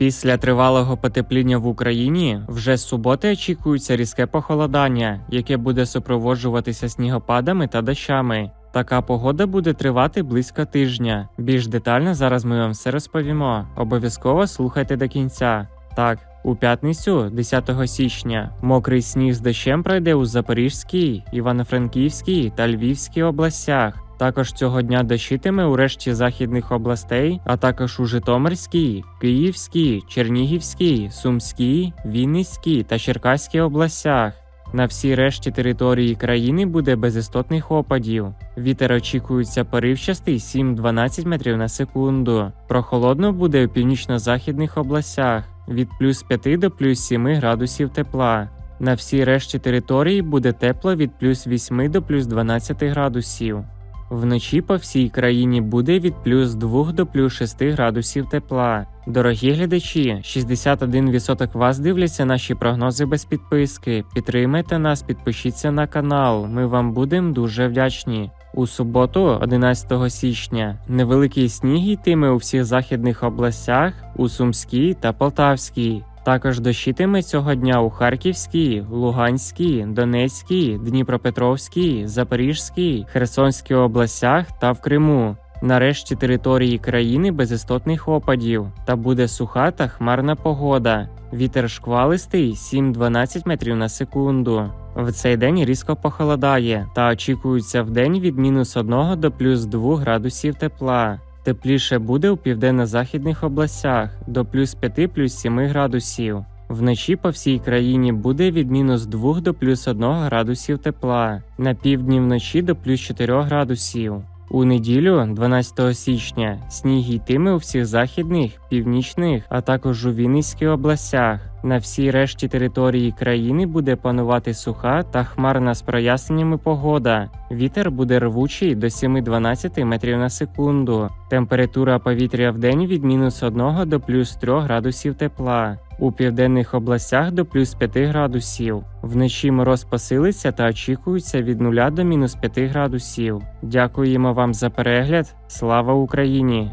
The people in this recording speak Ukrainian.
Після тривалого потепління в Україні вже з суботи очікується різке похолодання, яке буде супроводжуватися снігопадами та дощами. Така погода буде тривати близько тижня. Більш детально зараз ми вам все розповімо. Обов'язково слухайте до кінця. Так, у п'ятницю, 10 січня, мокрий сніг з дощем пройде у Запорізькій, Івано-Франківській та Львівській областях. Також цього дня дощитиме у решті західних областей, а також у Житомирській, Київській, Чернігівській, Сумській, Вінницькій та Черкаській областях. На всій решті території країни буде без істотних опадів. Вітер очікується поривчастий 7-12 метрів на секунду. Прохолодно буде у північно-західних областях від плюс 5 до плюс 7 градусів тепла. На всій решті території буде тепло від плюс 8 до плюс 12 градусів. Вночі по всій країні буде від плюс 2 до плюс 6 градусів тепла. Дорогі глядачі, 61% вас дивляться наші прогнози без підписки. Підтримайте нас, підпишіться на канал. Ми вам будемо дуже вдячні. У суботу, 11 січня, невеликий сніг йтиме у всіх західних областях, у Сумській та Полтавській. Також дощитиме цього дня у Харківській, Луганській, Донецькій, Дніпропетровській, Запорізькій, Херсонській областях та в Криму. Нарешті території країни без істотних опадів та буде суха та хмарна погода. Вітер шквалистий 7-12 метрів на секунду. В цей день різко похолодає та очікується в день від мінус 1 до плюс 2 градусів тепла. Тепліше буде у південно-західних областях до плюс 5 плюс 7 градусів. Вночі по всій країні буде від мінус 2 до плюс 1 градусів тепла, на півдні вночі до плюс 4 градусів. У неділю, 12 січня, сніг йтиме у всіх західних, північних, а також у Вінницькій областях. На всій решті території країни буде панувати суха та хмарна з проясненнями погода. Вітер буде рвучий до 7-12 метрів на секунду. Температура повітря в день від мінус 1 до плюс 3 градусів тепла. У південних областях до плюс 5 градусів. Вночі мороз посилиться та очікується від 0 до мінус 5 градусів. Дякуємо вам за перегляд. Слава Україні!